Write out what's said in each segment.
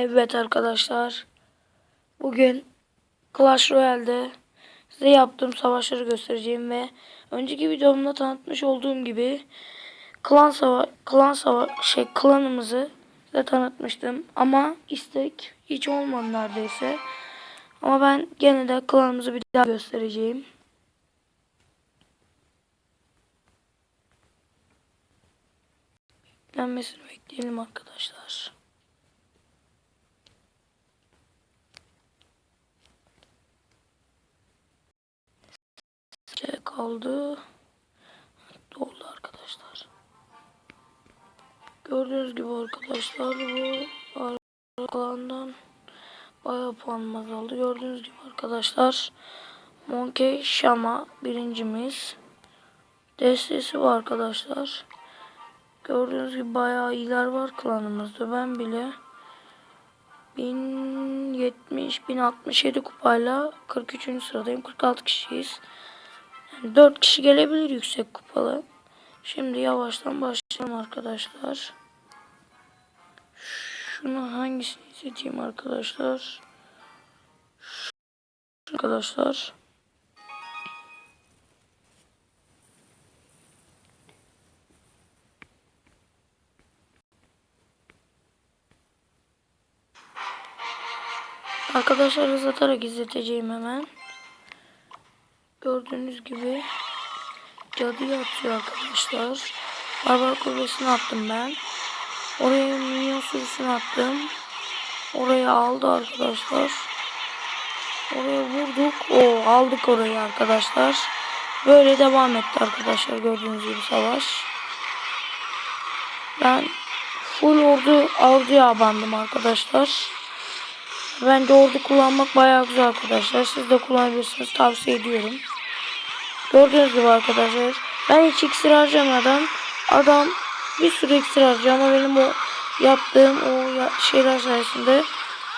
Evet arkadaşlar. Bugün Clash Royale'de size yaptığım savaşları göstereceğim ve önceki videomda tanıtmış olduğum gibi klan sava klan sava şey klanımızı size tanıtmıştım ama istek hiç olmadı neredeyse. Ama ben gene de klanımızı bir daha göstereceğim. Yüklenmesini bekleyelim arkadaşlar. Şey kaldı. Doldu arkadaşlar. Gördüğünüz gibi arkadaşlar bu arkalarından bayağı puanımız aldı. Gördüğünüz gibi arkadaşlar Monkey Shama birincimiz. Destesi var arkadaşlar. Gördüğünüz gibi bayağı iyiler var klanımızda. Ben bile 1070 1067 kupayla 43. sıradayım. 46 kişiyiz. Yani 4 kişi gelebilir yüksek kupalı. Şimdi yavaştan başlayalım arkadaşlar. Şunu hangisini seçeyim arkadaşlar? Şu arkadaşlar. Arkadaşlar hız atarak izleteceğim hemen. Gördüğünüz gibi cadıya atıyor arkadaşlar. Barbar kulübesini attım ben. Oraya minyon sürüsünü attım. Oraya aldı arkadaşlar. Oraya vurduk. O aldık orayı arkadaşlar. Böyle devam etti arkadaşlar gördüğünüz gibi savaş. Ben full ordu orduya abandım arkadaşlar. Bence ordu kullanmak bayağı güzel arkadaşlar. Siz de kullanabilirsiniz. Tavsiye ediyorum. Gördüğünüz gibi arkadaşlar. Ben hiç iksir harcamadan adam bir sürü iksir harcıyor ama benim o yaptığım o şeyler sayesinde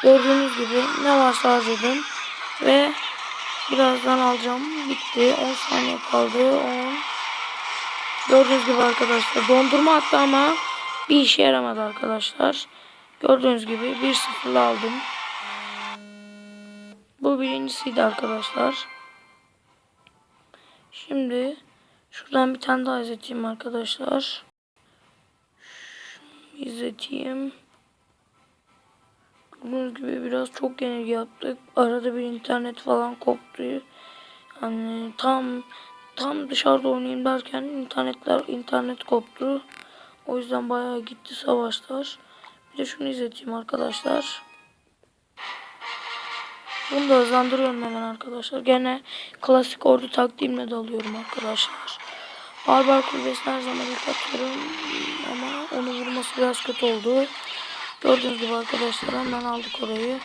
gördüğünüz gibi ne varsa harcadım. Ve birazdan alacağım. Bitti. 10 saniye kaldı. 10 Gördüğünüz gibi arkadaşlar dondurma attı ama bir işe yaramadı arkadaşlar. Gördüğünüz gibi 1-0'la aldım. Bu birincisiydi arkadaşlar. Şimdi şuradan bir tane daha izleteyim arkadaşlar. Şunu izleteyim. Gördüğünüz gibi biraz çok yenilgi yaptık. Arada bir internet falan koptu. Yani tam tam dışarıda oynayayım derken internetler internet koptu. O yüzden bayağı gitti savaşlar. Bir de şunu izleteyim arkadaşlar. Bunu da hızlandırıyorum hemen arkadaşlar. Gene klasik ordu taktiğimle dalıyorum arkadaşlar. Barbar kulübesine her zaman ilk atıyorum. Ama onu vurması biraz kötü oldu. Gördüğünüz gibi arkadaşlar hemen aldık orayı.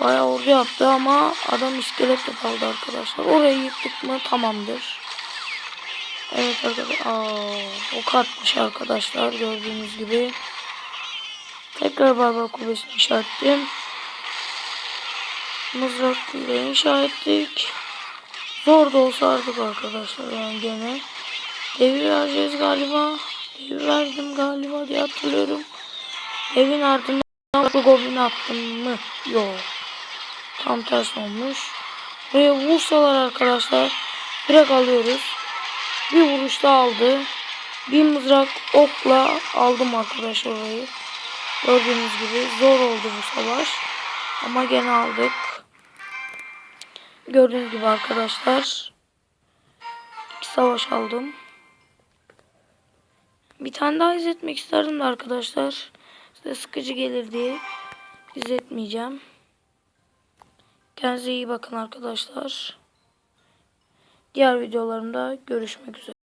Bayağı ordu yaptı ama adam iskeletle kaldı arkadaşlar. Orayı yıktık mı tamamdır. Evet arkadaşlar. Aa, ok atmış arkadaşlar gördüğünüz gibi. Tekrar barbar kulübesini işaretledim. Mızrakla inşa ettik. Zor da olsa artık arkadaşlar yani gene. Devir vereceğiz galiba. Devir verdim galiba diye hatırlıyorum. Evin ardından bu goblin attım mı? Yok. Tam ters olmuş. Buraya vursalar arkadaşlar direkt alıyoruz. Bir vuruşta aldı. Bir mızrak okla aldım arkadaşlar orayı. Gördüğünüz gibi zor oldu bu savaş. Ama gene aldık. Gördüğünüz gibi arkadaşlar. iki savaş aldım. Bir tane daha izletmek isterdim de arkadaşlar. Size sıkıcı gelir diye izletmeyeceğim. Kendinize iyi bakın arkadaşlar. Diğer videolarımda görüşmek üzere.